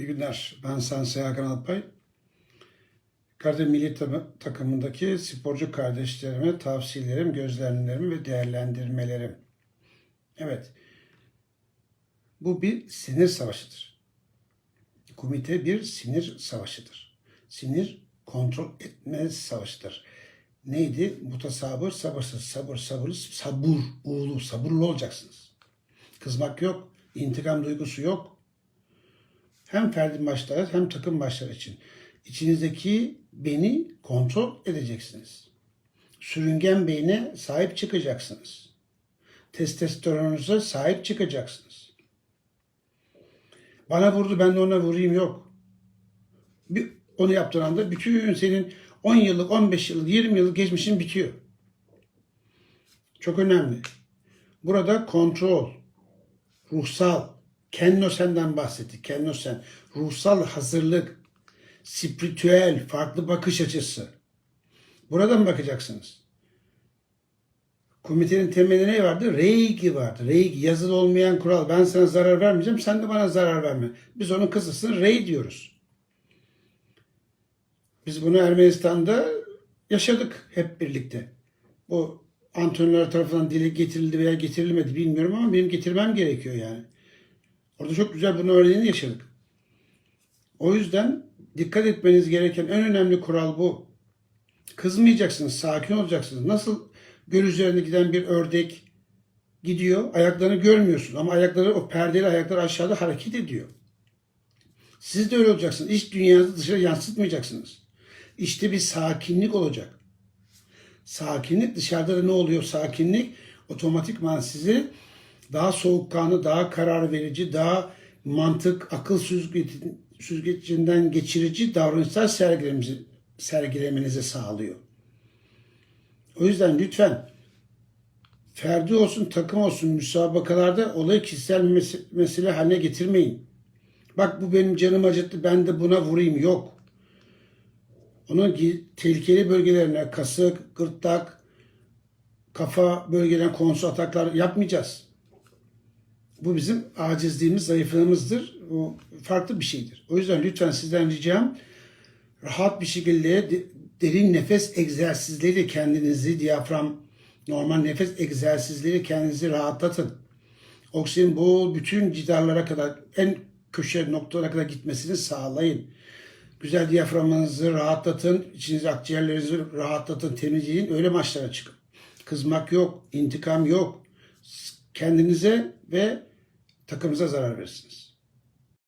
İyi günler. Ben Sensei Hakan Alpay. Karadeniz Milli Ta- Takımındaki sporcu kardeşlerime tavsiyelerim, gözlemlerim ve değerlendirmelerim. Evet. Bu bir sinir savaşıdır. Komite bir sinir savaşıdır. Sinir kontrol etme savaşıdır. Neydi? Mutasabır, sabırsız, sabır, sabırlı, sabur, uğulu, sabırlı olacaksınız. Kızmak yok, intikam duygusu yok, hem ferdi maçlar hem takım maçları için. İçinizdeki beni kontrol edeceksiniz. Sürüngen beyne sahip çıkacaksınız. Testosteronunuza sahip çıkacaksınız. Bana vurdu ben de ona vurayım yok. Bir, onu yaptığın anda bütün senin 10 yıllık, 15 yıllık, 20 yıllık geçmişin bitiyor. Çok önemli. Burada kontrol, ruhsal, kennosen'den bahsettik. Kennosen, ruhsal hazırlık, spiritüel, farklı bakış açısı. Buradan bakacaksınız. Komitenin temelinde ne vardı? Reiki vardı. Reiki yazılı olmayan kural. Ben sana zarar vermeyeceğim, sen de bana zarar verme. Biz onun kısasını rey diyoruz. Biz bunu Ermenistan'da yaşadık hep birlikte. Bu antrenörler tarafından dile getirildi veya getirilmedi bilmiyorum ama benim getirmem gerekiyor yani. Orada çok güzel bunun örneğini yaşadık. O yüzden dikkat etmeniz gereken en önemli kural bu. Kızmayacaksınız, sakin olacaksınız. Nasıl göl üzerinde giden bir ördek gidiyor, ayaklarını görmüyorsun ama ayakları o perdeli ayaklar aşağıda hareket ediyor. Siz de öyle olacaksınız. İç dünyanızı dışarı yansıtmayacaksınız. İşte bir sakinlik olacak. Sakinlik dışarıda da ne oluyor? Sakinlik otomatikman sizi daha soğukkanlı, daha karar verici, daha mantık, akıl süzgeci- süzgecinden geçirici davranışlar sergilemenizi, sergilemenizi sağlıyor. O yüzden lütfen ferdi olsun, takım olsun müsabakalarda olayı kişisel mes- mesele haline getirmeyin. Bak bu benim canım acıttı ben de buna vurayım. Yok. Onun tehlikeli bölgelerine kasık, gırtlak, kafa bölgelerine konsu ataklar yapmayacağız. Bu bizim acizliğimiz, zayıflığımızdır. O farklı bir şeydir. O yüzden lütfen sizden ricam rahat bir şekilde de- derin nefes egzersizleri kendinizi, diyafram, normal nefes egzersizleri kendinizi rahatlatın. Oksijen bol bütün cidarlara kadar, en köşe noktalara kadar gitmesini sağlayın. Güzel diyaframınızı rahatlatın, içinizi akciğerlerinizi rahatlatın, temizleyin, öyle maçlara çıkın. Kızmak yok, intikam yok. Kendinize ve takımıza zarar verirsiniz.